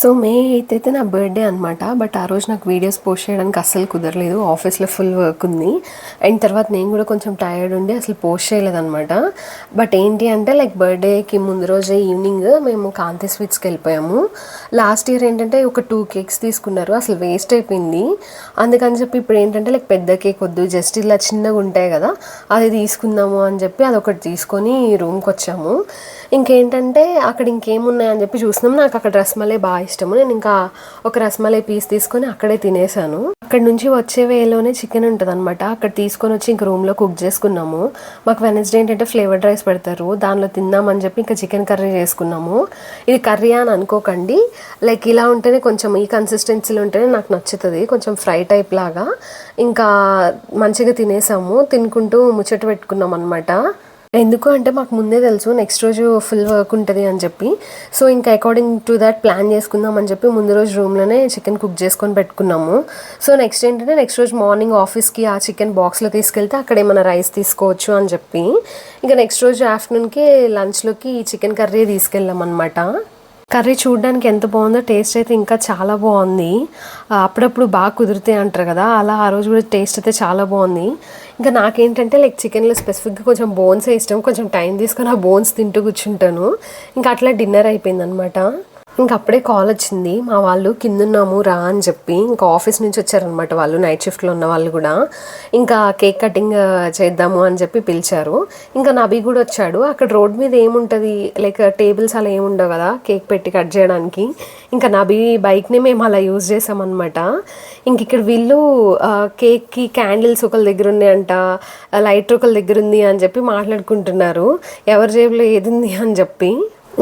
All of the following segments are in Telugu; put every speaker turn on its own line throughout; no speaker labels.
సో మే ఎయిత్ అయితే నా బర్త్డే అనమాట బట్ ఆ రోజు నాకు వీడియోస్ పోస్ట్ చేయడానికి అస్సలు కుదరలేదు. ఆఫీస్లో ఫుల్ వర్క్ ఉంది. అండ్ తర్వాత నేను కూడా కొంచెం టైర్డ్ ఉండి అసలు పోస్ట్ చేయలేదన్నమాట. బట్ ఏంటి అంటే లైక్ బర్త్డేకి ముందు రోజే ఈవినింగ్ మేము కాంతి స్వీట్స్కి వెళ్ళిపోయాము. లాస్ట్ ఇయర్ ఏంటంటే ఒక టూ కేక్స్ తీసుకున్నారు. అసలు వేస్ట్ అయిపోయింది. అందుకని చెప్పి ఇప్పుడు ఏంటంటే లైక్ పెద్ద కేక్ వద్దు. జస్ట్ ఇలా చిన్నగా ఉంటాయి కదా అది తీసుకుందాము అని చెప్పి అదొకటి తీసుకొని రూమ్కి వచ్చాము. ఇంకేంటంటే అక్కడ ఇంకేమున్నాయని చెప్పి చూసినాం. నాకు అక్కడ రసమలై బాగా ఇష్టము. నేను ఇంకా ఒక రసమలై పీస్ తీసుకొని అక్కడే తినేసాను. అక్కడ నుంచి వచ్చే వేలోనే చికెన్ ఉంటుంది అనమాట అక్కడ తీసుకొని వచ్చి ఇంక రూమ్లో కుక్ చేసుకున్నాము. మాకు వెనస్డే ఏంటంటే ఫ్లేవర్డ్ రైస్ పెడతారు. దానిలో తిందామని చెప్పి ఇంకా చికెన్ కర్రీ చేసుకున్నాము. ఇది కర్రీ అని అనుకోకండి. లైక్ ఇలా ఉంటేనే కొంచెం ఈ కన్సిస్టెన్సీలో ఉంటేనే నాకు నచ్చుతుంది. కొంచెం ఫ్రై టైప్ లాగా. ఇంకా మంచిగా తినేసాము. తినుకుంటూ ముచ్చట పెట్టుకున్నాం అనమాట ఎందుకు అంటే మాకు ముందే తెలుసు నెక్స్ట్ రోజు ఫుల్ వర్క్ ఉంటుంది అని చెప్పి. సో ఇంకా అకార్డింగ్ టు దాట్ ప్లాన్ చేసుకుందాం అని చెప్పి ముందు రోజు రూమ్లోనే చికెన్ కుక్ చేసుకొని పెట్టుకున్నాము. సో నెక్స్ట్ ఏంటంటే నెక్స్ట్ రోజు మార్నింగ్ ఆఫీస్కి ఆ చికెన్ బాక్స్లో తీసుకెళ్తే అక్కడ ఏమైనా రైస్ తీసుకోవచ్చు అని చెప్పి. ఇంకా నెక్స్ట్ రోజు ఆఫ్టర్నూన్కి లంచ్లోకి ఈ చికెన్ కర్రీ తీసుకెళ్ళాం అనమాట కర్రీ చూడడానికి ఎంత బాగుందో టేస్ట్ అయితే ఇంకా చాలా బాగుంది. అప్పుడప్పుడు బాగా కుదిరితే అంటారు కదా అలా ఆ రోజు కూడా టేస్ట్ అయితే చాలా బాగుంది. ఇంకా నాకేంటంటే లైక్ చికెన్లో స్పెసిఫిక్గా కొంచెం బోన్స్ ఇష్టం. కొంచెం టైం తీసుకొని ఆ బోన్స్ తింటూ కూర్చుంటాను. ఇంకా అట్లా డిన్నర్ అయిపోయింది అనమాట ఇంకా అప్పుడే కాల్ వచ్చింది. మా వాళ్ళు కిందున్నాము రా అని చెప్పి ఇంకా ఆఫీస్ నుంచి వచ్చారనమాట వాళ్ళు నైట్ షిఫ్ట్లో ఉన్న వాళ్ళు కూడా. ఇంకా కేక్ కటింగ్ చేద్దాము అని చెప్పి పిలిచారు. ఇంకా నబీ కూడా వచ్చాడు. అక్కడ రోడ్ మీద ఏముంటుంది? లైక్ టేబుల్స్ అలా ఏముండవు కదా కేక్ పెట్టి కట్ చేయడానికి. ఇంకా నబీ బైక్ని మేము అలా యూజ్ చేసామన్నమాట. ఇంక ఇక్కడ వీళ్ళు కేక్కి క్యాండిల్స్ ఒకళ్ళ దగ్గర ఉన్నాయంట లైటర్ ఒకళ్ళ దగ్గర ఉంది అని చెప్పి మాట్లాడుకుంటున్నారు. ఎవరి జేబులో ఏది ఉంది అని చెప్పి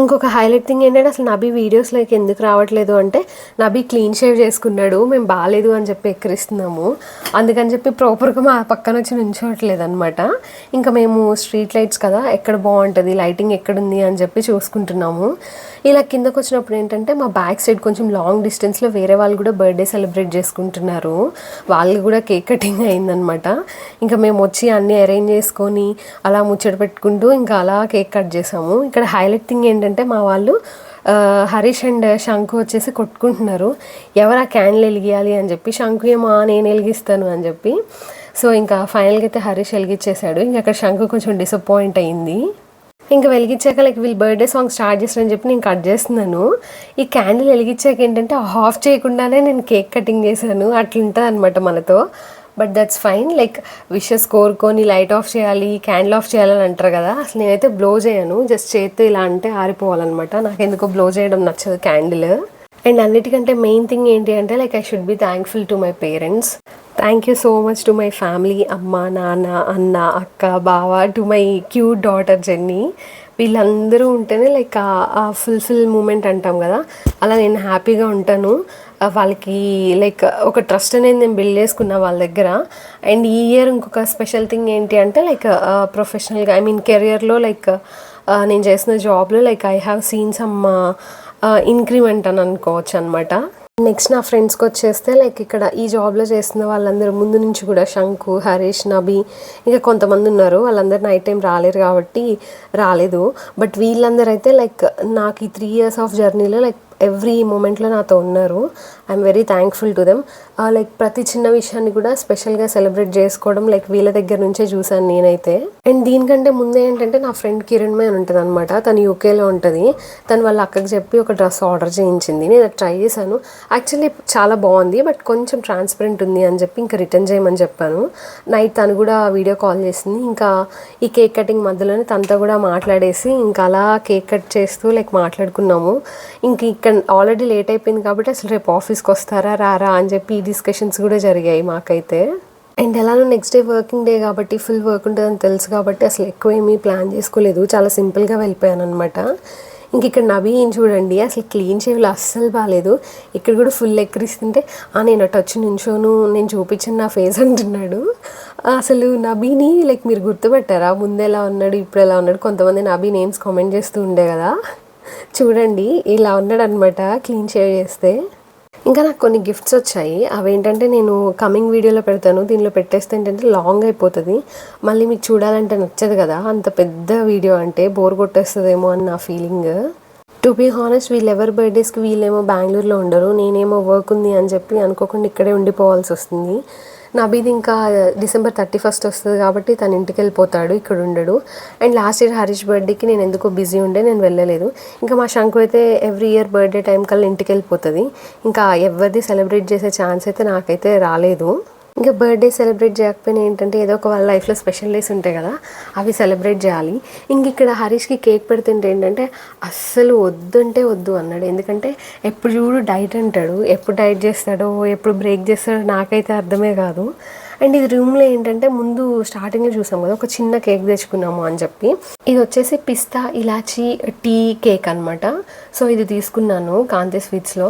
ఇంకొక హైలైట్ థింగ్ ఏంటంటే అసలు నబీ వీడియోస్లోకి ఎందుకు రావట్లేదు అంటే నబీ క్లీన్ షేవ్ చేసుకున్నాడు మేము బాగాలేదు అని చెప్పి ఎక్కిరిస్తున్నాము. అందుకని చెప్పి ప్రాపర్గా మా పక్కన వచ్చి నుంచోవట్లేదు అనమాట ఇంకా మేము స్ట్రీట్ లైట్స్ కదా ఎక్కడ బాగుంటుంది లైటింగ్ ఎక్కడుంది అని చెప్పి చూసుకుంటున్నాము. ఇలా కిందకు వచ్చినప్పుడు ఏంటంటే మా బ్యాక్ సైడ్ కొంచెం లాంగ్ డిస్టెన్స్లో వేరే వాళ్ళు కూడా బర్త్డే సెలబ్రేట్ చేసుకుంటున్నారు. వాళ్ళు కూడా కేక్ కటింగ్ అయిందనమాట ఇంకా మేము వచ్చి అన్నీ అరేంజ్ చేసుకొని అలా ముచ్చట పెట్టుకుంటూ ఇంకా అలా కేక్ కట్ చేసాము. ఇక్కడ హైలైట్ థింగ్ ఏంటంటే మా వాళ్ళు హరీష్ అండ్ శంకు వచ్చేసి కొట్టుకుంటున్నారు. ఎవరు ఆ క్యాండిల్ వెలిగియాలి అని చెప్పి శంకు ఏమో నేను వెలిగిస్తాను అని చెప్పి. సో ఇంకా ఫైనల్గా అయితే హరీష్ వెలిగించేశాడు ఇంకా అక్కడ శంకు కొంచెం డిసప్పాయింట్ అయింది. ఇంకా వెలిగించాక లైక్ వీళ్ళు బర్త్డే సాంగ్ స్టార్ట్ చేస్తారని చెప్పి నేను కట్ చేస్తున్నాను. ఈ క్యాండిల్ వెలిగించాక ఏంటంటే ఆఫ్ చేయకుండానే నేను కేక్ కటింగ్ చేశాను. అట్లుంటుంది అనమాట మనతో. But that's fine like wishes కోరుకొని లైట్ ఆఫ్ చేయాలి క్యాండిల్ ఆఫ్ చేయాలని అంటారు కదా. అసలు నేనైతే బ్లో చేయను. జస్ట్ చేతితో ఇలా అంటే ఆరిపోవాలన్నమాట. నాకు ఎందుకో బ్లో చేయడం నచ్చదు క్యాండిల్. అండ్ అన్నిటికంటే మెయిన్ థింగ్ ఏంటి అంటే like I should be thankful to my parents thank you so much to my family అమ్మ నాన్న అన్న అక్క బావ to my cute daughter Jenny వీళ్ళందరూ ఉంటేనే లైక్ ఆ ఫుల్ఫిల్ మూమెంట్ అంటాం కదా. అలా నేను హ్యాపీగా ఉంటాను. వాళ్ళకి లైక్ ఒక ట్రస్ట్ అనేది నేను బిల్డ్ చేసుకున్నా వాళ్ళ దగ్గర. అండ్ ఈ ఇయర్ ఇంకొక స్పెషల్ థింగ్ ఏంటి అంటే లైక్ ప్రొఫెషనల్గా ఐ మీన్ కెరియర్లో లైక్ నేను చేసిన జాబ్లో like I have seen some increment అని అనుకోవచ్చు అనమాట నెక్స్ట్ నా ఫ్రెండ్స్కి వచ్చేస్తే లైక్ ఇక్కడ ఈ జాబ్లో చేస్తున్న వాళ్ళందరూ ముందు నుంచి కూడా శంకు హరీష్ నబీ ఇంకా కొంతమంది ఉన్నారు. వాళ్ళందరూ నైట్ టైం రాలేరు కాబట్టి రాలేదు. బట్ వీళ్ళందరూ అయితే లైక్ నాకు ఈ త్రీ ఇయర్స్ ఆఫ్ జర్నీలో లైక్ ఎవ్రీ మూమెంట్లో నాతో ఉన్నారు. I'm very thankful to them like ప్రతి చిన్న విషయాన్ని కూడా స్పెషల్గా సెలబ్రేట్ చేసుకోవడం లైక్ వీళ్ళ దగ్గర నుంచే చూశాను నేనైతే. అండ్ దీనికంటే ముందే ఏంటంటే నా ఫ్రెండ్ కిరణ్ మే ఉంటుంది అనమాట తను యూకేలో ఉంటుంది. తను వాళ్ళ అక్కకి చెప్పి ఒక డ్రెస్ ఆర్డర్ చేయించింది. నేను అది ట్రై చేశాను. యాక్చువల్లీ చాలా బాగుంది. బట్ కొంచెం ట్రాన్స్పరెంట్ ఉంది అని చెప్పి ఇంకా రిటర్న్ చేయమని చెప్పాను. నైట్ తను కూడా వీడియో కాల్ చేసింది. ఇంకా ఈ కేక్ కటింగ్ మధ్యలోనే తనతో కూడా మాట్లాడేసి ఇంకా అలా కేక్ కట్ చేస్తూ లైక్ మాట్లాడుకున్నాము. ఇంక ఇక్కడ ఆల్రెడీ లేట్ అయిపోయింది కాబట్టి అసలు రేపు ఆఫీస్కి వస్తారా రారా అని చెప్పి డిస్కషన్స్ కూడా జరిగాయి మాకైతే. అండ్ ఎలానో నెక్స్ట్ డే వర్కింగ్ డే కాబట్టి ఫుల్ వర్క్ ఉంటుందని తెలుసు కాబట్టి అసలు ఎక్కువ ఏమీ ప్లాన్ చేసుకోలేదు. చాలా సింపుల్గా వెళ్ళిపోయాను అనమాట ఇంక ఇక్కడ నవీన్ చూడండి అసలు క్లీన్ షేవ్లు అస్సలు బాగాలేదు ఇక్కడ కూడా ఫుల్ ఎక్కరిస్తుంటే "ఆ, నేను అటు వచ్చి నించోను నేను చూపించిన నా ఫేస్ అంటున్నాడు. అసలు నబీని లైక్ మీరు గుర్తుపెట్టారా? ముందు ఎలా ఉన్నాడు ఇప్పుడు ఎలా ఉన్నాడు? కొంతమంది నబీ నేమ్స్ కామెంట్ చేస్తూ ఉండే కదా. చూడండి ఇలా ఉన్నాడు అనమాట క్లీన్ షేవ్ చేస్తే. ఇంకా నాకు కొన్ని గిఫ్ట్స్ వచ్చాయి. అవేంటంటే నేను కమింగ్ వీడియోలో పెడతాను. దీనిలో పెట్టేస్తే ఏంటంటే లాంగ్ అయిపోతుంది. మళ్ళీ మీకు చూడాలంటే నచ్చదు కదా. అంత పెద్ద వీడియో అంటే బోర్ కొట్టేస్తుందేమో అని నా ఫీలింగ్ టు బీ హానెస్ట్ వీళ్ళు ఎవరి బర్త్డేస్కి వీళ్ళేమో బెంగళూరులో ఉండరు. నేనేమో వర్క్ ఉంది అని చెప్పి అనుకోకుండా ఇక్కడే ఉండిపోవాల్సి వస్తుంది. నబీద్ ఇంకా డిసెంబర్ థర్టీ ఫస్ట్ వస్తుంది కాబట్టి తను ఇంటికి వెళ్ళిపోతాడు ఇక్కడ ఉండడు. అండ్ లాస్ట్ ఇయర్ హరీష్ బర్త్డేకి నేను ఎందుకో బిజీ ఉండే నేను వెళ్ళలేదు. ఇంకా మా శంకు అయితే ఎవ్రీ ఇయర్ బర్త్డే టైం కల్లా ఇంటికి వెళ్ళిపోతుంది. ఇంకా ఎవరిది సెలబ్రేట్ చేసే ఛాన్స్ అయితే నాకైతే రాలేదు. ఇంకా బర్త్డే సెలబ్రేట్ చేయకపోయినా ఏంటంటే ఏదో ఒక వాళ్ళ లైఫ్లో స్పెషల్ డేస్ ఉంటాయి కదా అవి సెలబ్రేట్ చేయాలి. ఇంక ఇక్కడ హరీష్కి కేక్ పెడుతుంటే ఏంటంటే అస్సలు వద్దంటే వద్దు అన్నాడు. ఎందుకంటే ఎప్పుడు చూడు డైట్ అంటాడు. ఎప్పుడు డైట్ చేస్తాడో ఎప్పుడు బ్రేక్ చేస్తాడో నాకైతే అర్థమే కాదు. అండ్ ఇది రూమ్లో ఏంటంటే ముందు స్టార్టింగ్లో చూసాం కదా ఒక చిన్న కేక్ తెచ్చుకున్నాము అని చెప్పి. ఇది వచ్చేసి పిస్తా ఇలాచి టీ కేక్ అనమాట సో ఇది తీసుకున్నాను కాంతి స్వీట్స్లో.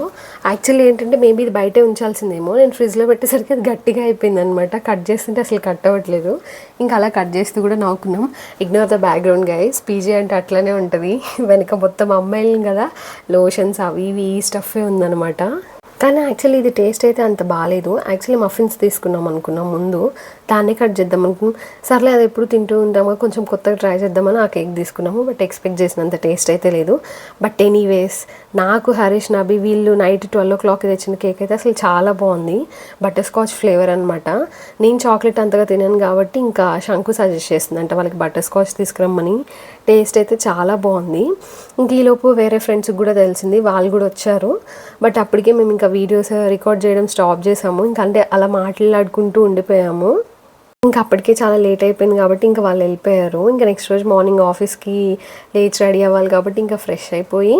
యాక్చువల్లీ ఏంటంటే మేబీ ఇది బయటే ఉంచాల్సిందేమో. నేను ఫ్రిడ్జ్లో పెట్టేసరికి అది గట్టిగా అయిపోయింది అనమాట కట్ చేస్తుంటే అసలు కట్ అవ్వట్లేదు. ఇంకా అలా కట్ చేస్తూ కూడా నవ్వుకున్నాం. Ignore the background guys PG అంటే అట్లనే ఉంటుంది. వెనక మొత్తం అమ్మాయిలు కదా లోషన్స్ అవి ఇవి ఈ స్టఫే ఉందన్నమాట. కానీ యాక్చువల్లీ ఇది టేస్ట్ అయితే అంత బాగాలేదు యాక్చువల్లీ మఫిన్స్ తీసుకున్నాం అనుకున్నాం ముందు. దాన్నే కట్ చేద్దాం అనుకున్నాం. సర్లే అది ఎప్పుడు తింటూ ఉంటాము కొంచెం కొత్తగా ట్రై చేద్దామని ఆ కేక్ తీసుకున్నాము. బట్ ఎక్స్పెక్ట్ చేసినంత టేస్ట్ అయితే లేదు. బట్ ఎనీవేస్ నాకు హరీష్ నబి వీళ్ళు నైట్ ట్వెల్వ్ ఓ క్లాక్ తెచ్చిన కేక్ అయితే అసలు చాలా బాగుంది. బటర్ స్కాచ్ ఫ్లేవర్ అనమాట నేను చాక్లెట్ అంతగా తినను కాబట్టి ఇంకా శంకు సజెస్ట్ చేస్తుంది అంటే వాళ్ళకి బటర్ స్కాచ్ తీసుకురమ్మని. టేస్ట్ అయితే చాలా బాగుంది. ఇంక ఈలోపు వేరే ఫ్రెండ్స్కి కూడా తెలిసింది. వాళ్ళు కూడా వచ్చారు. బట్ అప్పటికే మేము ఇంకా వీడియోస్ రికార్డ్ చేయడం స్టాప్ చేసాము. ఇంకంటే అంటే అలా మాట్లాడుకుంటూ ఉండిపోయాము. ఇంకా అప్పటికే చాలా లేట్ అయిపోయింది కాబట్టి ఇంకా వాళ్ళు వెళ్ళిపోయారు. ఇంకా నెక్స్ట్ రోజు మార్నింగ్ ఆఫీస్కి లేచి రెడీ అవ్వాలి కాబట్టి ఇంకా ఫ్రెష్ అయిపోయి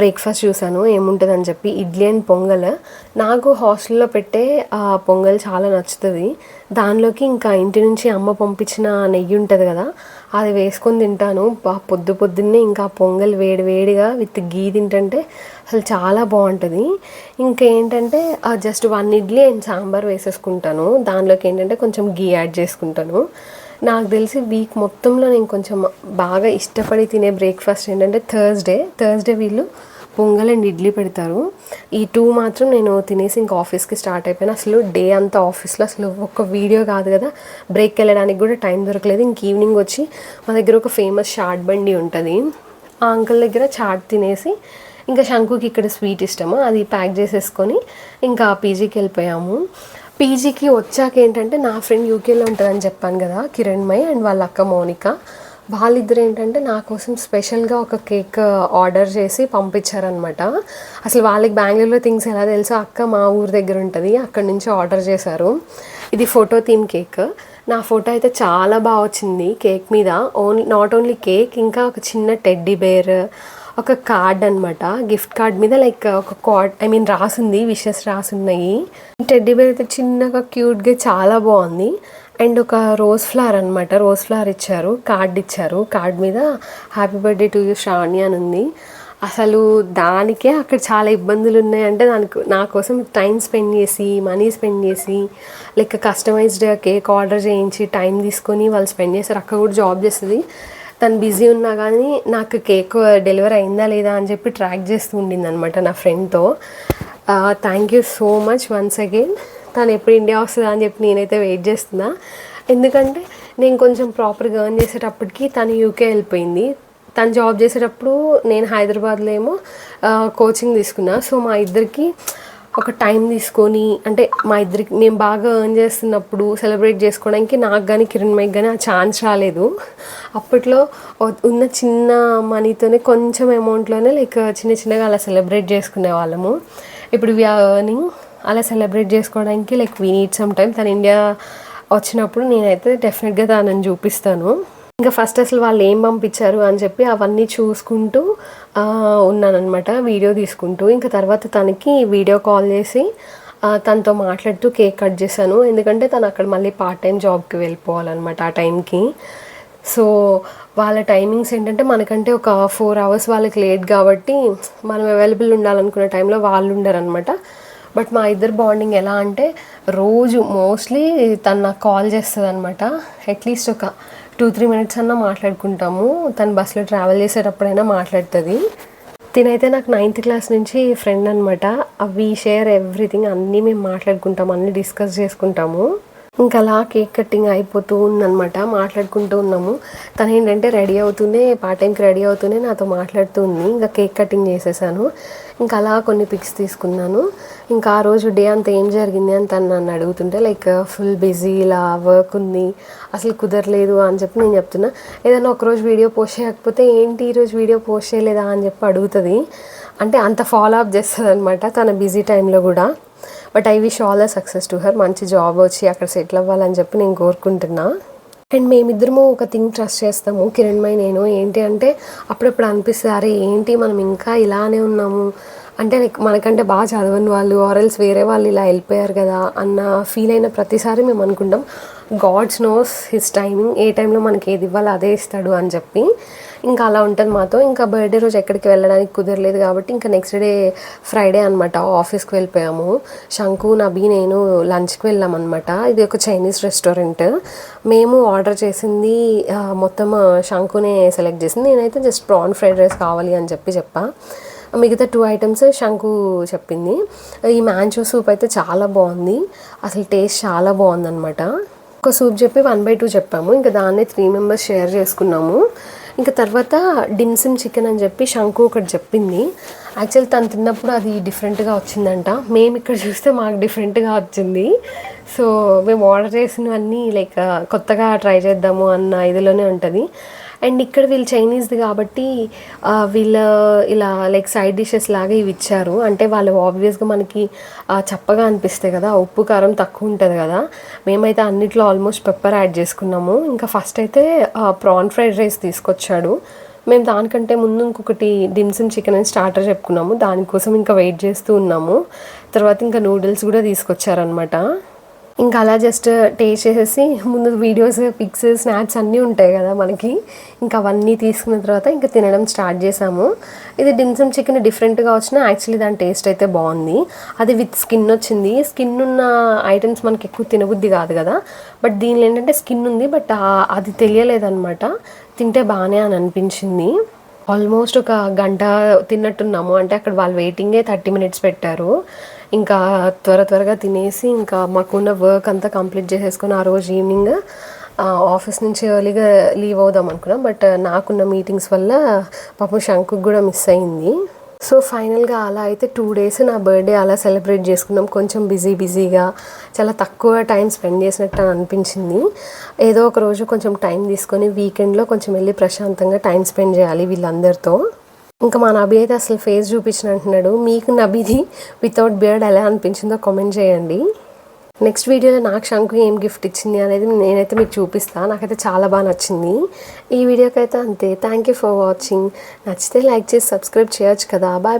బ్రేక్ఫాస్ట్ చూసాను. ఏముంటుందని చెప్పి ఇడ్లీ అండ్ పొంగల్. నాకు హాస్టల్లో పెట్టే పొంగల్ చాలా నచ్చుతుంది. దానిలోకి ఇంకా ఇంటి నుంచి అమ్మ పంపించిన నెయ్యి ఉంటుంది కదా అది వేసుకొని తింటాను. బా పొద్దు పొద్దున్నే ఇంకా పొంగల్ వేడి వేడిగా విత్ గీ తింటుంటే అసలు చాలా బాగుంటుంది. ఇంకేంటంటే just one idli and sambar వేసేసుకుంటాను. దానిలోకి ఏంటంటే కొంచెం గీ యాడ్ చేసుకుంటాను. నాకు తెలిసి వీక్ మొత్తంలో నేను కొంచెం బాగా ఇష్టపడి తినే బ్రేక్ఫాస్ట్ ఏంటంటే థర్స్డే థర్స్డే వీళ్ళు పొంగల్ అండ్ ఇడ్లీ పెడతారు. ఈ టూ మాత్రం నేను తినేసి ఇంకా ఆఫీస్కి స్టార్ట్ అయిపోయాను. అసలు డే అంతా ఆఫీస్లో అసలు ఒక వీడియో కాదు కదా. బ్రేక్ వెళ్ళడానికి కూడా టైం దొరకలేదు. ఇంక ఈవినింగ్ వచ్చి మా దగ్గర ఒక ఫేమస్ చాట్ బండి ఉంటుంది. ఆ అంకుల్ దగ్గర చాట్ తినేసి ఇంకా శంకుకి ఇక్కడ స్వీట్ ఇష్టము. అది ప్యాక్ చేసేసుకొని ఇంకా పీజీకి వెళ్ళిపోయాము. పీజీకి వచ్చాక ఏంటంటే నా ఫ్రెండ్ యూకేలో ఉంటుందని చెప్పాను కదా కిరణ్మయ్ అండ్ వాళ్ళ అక్క మౌనిక. వాళ్ళిద్దరు ఏంటంటే నా కోసం స్పెషల్గా ఒక కేక్ ఆర్డర్ చేసి పంపించారనమాట అసలు వాళ్ళకి బెంగళూరులో థింగ్స్ ఎలా తెలుసో అక్క మా ఊరి దగ్గర ఉంటుంది అక్కడి నుంచి ఆర్డర్ చేశారు. ఇది ఫోటో థీమ్ కేక్. నా ఫోటో అయితే చాలా బాగా వచ్చింది కేక్ మీద. ఓన్లీ నాట్ ఓన్లీ కేక్ ఇంకా ఒక చిన్న టెడ్డీ బేర్ ఒక కార్డ్ అనమాట గిఫ్ట్ కార్డ్ మీద లైక్ ఒక కార్డ్ ఐ మీన్ రాసింది విషెస్ రాసున్నాయి. టెడ్డీ బేర్ అయితే చిన్నగా క్యూట్గా చాలా బాగుంది. అండ్ ఒక రోజ్ ఫ్లవర్ అనమాట రోజ్ ఫ్లవర్ ఇచ్చారు. కార్డ్ ఇచ్చారు. కార్డ్ మీద happy birthday to you Shravani అని ఉంది. అసలు దానికే అక్కడ చాలా ఇబ్బందులు ఉన్నాయంటే దానికి నా కోసం టైం స్పెండ్ చేసి మనీ స్పెండ్ చేసి లైక్ కస్టమైజ్డ్ కేక్ ఆర్డర్ చేయించి టైం తీసుకొని వాళ్ళు స్పెండ్ చేస్తారు. అక్కడ కూడా జాబ్ చేస్తుంది. తను బిజీ ఉన్నా కానీ నాకు కేక్ డెలివరీ అయిందా లేదా అని చెప్పి ట్రాక్ చేస్తూ ఉండింది అనమాట నా ఫ్రెండ్తో thank you so much once again తను ఎప్పుడు ఇండియా వస్తుందా అని చెప్పి నేనైతే వెయిట్ చేస్తున్నా. ఎందుకంటే నేను కొంచెం ప్రాపర్గా ఎర్న్ చేసేటప్పటికి తను యూకే వెళ్ళిపోయింది. తను జాబ్ చేసేటప్పుడు నేను హైదరాబాద్లో ఏమో కోచింగ్ తీసుకున్నా. సో మా ఇద్దరికి ఒక టైం తీసుకొని అంటే మా ఇద్దరికి నేను బాగా ఎర్న్ చేస్తున్నప్పుడు సెలబ్రేట్ చేసుకోవడానికి నాకు కానీ కిరణ్ మైక్ కానీ ఆ ఛాన్స్ రాలేదు. అప్పట్లో ఉన్న చిన్న మనీతోనే కొంచెం అమౌంట్లోనే లైక్ చిన్న చిన్నగా అలా సెలబ్రేట్ చేసుకునే వాళ్ళము. ఇప్పుడు వీఆర్ ఎర్నింగ్ అలా సెలబ్రేట్ చేసుకోవడానికి like we need some time తను ఇండియా వచ్చినప్పుడు నేనైతే డెఫినెట్గా తనని చూపిస్తాను. ఇంకా ఫస్ట్ అసలు వాళ్ళు ఏం పంపించారు అని చెప్పి అవన్నీ చూసుకుంటూ ఉన్నానమాట వీడియో తీసుకుంటూ. ఇంకా తర్వాత తనకి వీడియో కాల్ చేసి తనతో మాట్లాడుతూ కేక్ కట్ చేశాను. ఎందుకంటే తను అక్కడ మళ్ళీ పార్ట్ టైం జాబ్కి వెళ్ళిపోవాలన్నమాట ఆ టైంకి సో వాళ్ళ టైమింగ్స్ ఏంటంటే మనకంటే ఒక ఫోర్ అవర్స్ వాళ్ళకి లేట్ కాబట్టి మనం అవైలబుల్ ఉండాలనుకునే టైంలో వాళ్ళు ఉండరనమాట బట్ మా ఇద్దరు బాండింగ్ ఎలా అంటే రోజు మోస్ట్లీ తను నాకు కాల్ చేస్తుంది అనమాట అట్లీస్ట్ ఒక టూ త్రీ మినిట్స్ అన్నా మాట్లాడుకుంటాము. తను బస్సులో ట్రావెల్ చేసేటప్పుడైనా మాట్లాడుతుంది. తినైతే నాకు నైన్త్ క్లాస్ నుంచి ఫ్రెండ్ అనమాట అవి షేర్ ఎవ్రీథింగ్ అన్నీ మేము మాట్లాడుకుంటాము అన్నీ డిస్కస్ చేసుకుంటాము. ఇంకా అలా కేక్ కటింగ్ అయిపోతూ ఉందన్నమాట. మాట్లాడుకుంటూ ఉన్నాము. తను ఏంటంటే రెడీ అవుతూనే పార్ట్ టైంకి రెడీ అవుతూనే నాతో మాట్లాడుతూ ఉంది. ఇంకా కేక్ కటింగ్ చేసేసాను. ఇంకా అలా కొన్ని పిక్స్ తీసుకున్నాను. ఇంకా ఆ రోజు డే అంతా ఏం జరిగింది అని తను నన్ను అడుగుతుంటే లైక్ ఫుల్ బిజీ ఇలా వర్క్ ఉంది అసలు కుదరలేదు అని చెప్పి నేను చెప్తున్నా. ఏదైనా ఒకరోజు వీడియో పోస్ట్ చేయకపోతే ఏంటి ఈరోజు వీడియో పోస్ట్ చేయలేదా అని చెప్పి అడుగుతుంది. అంటే అంత ఫాలో అప్ చేస్తుంది అనమాట తన బిజీ టైంలో కూడా. But I wish all a success to her మంచి జాబ్ వచ్చి అక్కడ సెటిల్ అవ్వాలని చెప్పి నేను కోరుకుంటున్నా. అండ్ మేమిద్దరము ఒక థింగ్ ట్రస్ట్ చేస్తాము. కిరణ్మయ్ నేను ఏంటి అంటే అప్పుడప్పుడు అనిపిస్తుంది అరే ఏంటి మనం ఇంకా ఇలానే ఉన్నాము? అంటే లైక్ మనకంటే బాగా చదవని వాళ్ళు ఆరల్స్ వేరే వాళ్ళు ఇలా వెళ్ళిపోయారు కదా అన్న ఫీల్ అయిన ప్రతిసారి మేము అనుకుంటాం. గాడ్స్ నోస్ హిస్ టైమింగ్ ఏ టైంలో మనకి ఏది ఇవ్వాలో అదే ఇస్తాడు అని చెప్పి. ఇంకా అలా ఉంటుంది మాతో. ఇంకా బర్త్డే రోజు ఎక్కడికి వెళ్ళడానికి కుదరలేదు కాబట్టి ఇంకా నెక్స్ట్ డే ఫ్రైడే అనమాట ఆఫీస్కి వెళ్ళిపోయాము. శంకు నబీ నేను లంచ్కి వెళ్ళాం అనమాట ఇది ఒక చైనీస్ రెస్టారెంట్ మేము ఆర్డర్ చేసింది మొత్తం శంకునే సెలెక్ట్ చేసింది. నేనైతే జస్ట్ ప్రాన్ ఫ్రైడ్ రైస్ కావాలి అని చెప్పి చెప్పా. మిగతా టూ ఐటమ్స్ శంకు చెప్పింది. ఈ మ్యాంచో సూప్ అయితే చాలా బాగుంది. అసలు టేస్ట్ చాలా బాగుందన్నమాట. ఒక సూప్ చెప్పి వన్ బై టూ చెప్పాము. ఇంకా దాన్ని త్రీ మెంబర్స్ షేర్ చేసుకున్నాము. ఇంకా తర్వాత డిమ్సిమ్ చికెన్ అని చెప్పి శంకు ఒకటి చెప్పింది. యాక్చువల్ తను తిన్నప్పుడు అది డిఫరెంట్గా వచ్చిందంట. మేము ఇక్కడ చూస్తే మాకు డిఫరెంట్గా వచ్చింది. సో మేము ఆర్డర్ చేసినవన్నీ లైక్ కొత్తగా ట్రై చేద్దాము అన్న ఇదిలోనే ఉంటుంది. అండ్ ఇక్కడ వీళ్ళు చైనీస్ది కాబట్టి వీళ్ళ ఇలా లైక్ సైడ్ డిషెస్ లాగా ఇవి ఇచ్చారు. అంటే వాళ్ళు ఆబ్వియస్గా మనకి చప్పగా అనిపిస్తాయి కదా ఉప్పు కారం తక్కువ ఉంటుంది కదా. మేమైతే అన్నిట్లో ఆల్మోస్ట్ పెప్పర్ యాడ్ చేసుకున్నాము. ఇంకా ఫస్ట్ అయితే ప్రాన్ ఫ్రైడ్ రైస్ తీసుకొచ్చాడు. మేము దానికంటే ముందు ఇంకొకటి డిమ్సమ్ చికెన్ అని స్టార్టర్ చెప్పుకున్నాము. దానికోసం ఇంకా వెయిట్ చేస్తూ ఉన్నాము. తర్వాత ఇంకా నూడిల్స్ కూడా తీసుకొచ్చారనమాట ఇంకా అలా జస్ట్ టేస్ట్ చేసేసి ముందు వీడియోస్ పిక్స్ స్నాక్స్ అన్నీ ఉంటాయి కదా మనకి. ఇంకా అవన్నీ తీసుకున్న తర్వాత ఇంకా తినడం స్టార్ట్ చేసాము. ఇది డిమ్సమ్ చికెన్ డిఫరెంట్గా వచ్చినా యాక్చువల్లీ దాని టేస్ట్ అయితే బాగుంది. అది విత్ స్కిన్ వచ్చింది. స్కిన్ ఉన్న ఐటమ్స్ మనకి ఎక్కువ తినబుద్ధి కాదు కదా. బట్ దీనిలో ఏంటంటే స్కిన్ ఉంది బట్ అది తెలియలేదన్నమాట. తింటే బాగానే అని అనిపించింది. ఆల్మోస్ట్ ఒక గంట తిన్నట్టున్నాము. అంటే అక్కడ వాళ్ళు వెయిటింగే థర్టీ మినిట్స్ పెట్టారు. ఇంకా త్వర త్వరగా తినేసి ఇంకా మాకున్న వర్క్ అంతా కంప్లీట్ చేసేసుకొని ఆ రోజు ఈవినింగ్ ఆఫీస్ నుంచి ఎర్లీగా లీవ్ అవుదాం అనుకున్నాం. బట్ నాకున్న మీటింగ్స్ వల్ల పాపం శంకుకు కూడా మిస్ అయింది. సో ఫైనల్గా అలా అయితే టూ డేస్ నా బర్త్డే అలా సెలబ్రేట్ చేసుకున్నాం. కొంచెం బిజీ బిజీగా చాలా తక్కువ టైం స్పెండ్ చేసినట్టు అని అనిపించింది. ఏదో ఒక రోజు కొంచెం టైం తీసుకొని వీకెండ్లో కొంచెం వెళ్ళి ప్రశాంతంగా టైం స్పెండ్ చేయాలి వీళ్ళందరితో. ఇంకా మా నబీ అయితే అసలు ఫేస్ చూపించిన అంటున్నాడు మీకు నబీది వితౌట్ బియర్డ్ ఎలా అనిపించిందో కామెంట్ చేయండి. నెక్స్ట్ వీడియోలో నాకు శంకు ఏం గిఫ్ట్ ఇచ్చింది అనేది నేనైతే మీకు చూపిస్తాను నాకైతే చాలా బాగా నచ్చింది. ఈ వీడియోకైతే అయితే అంతే. థ్యాంక్ యూ ఫర్ వాచింగ్ నచ్చితే లైక్ చేసి సబ్స్క్రైబ్ చేయొచ్చు కదా. బాయ్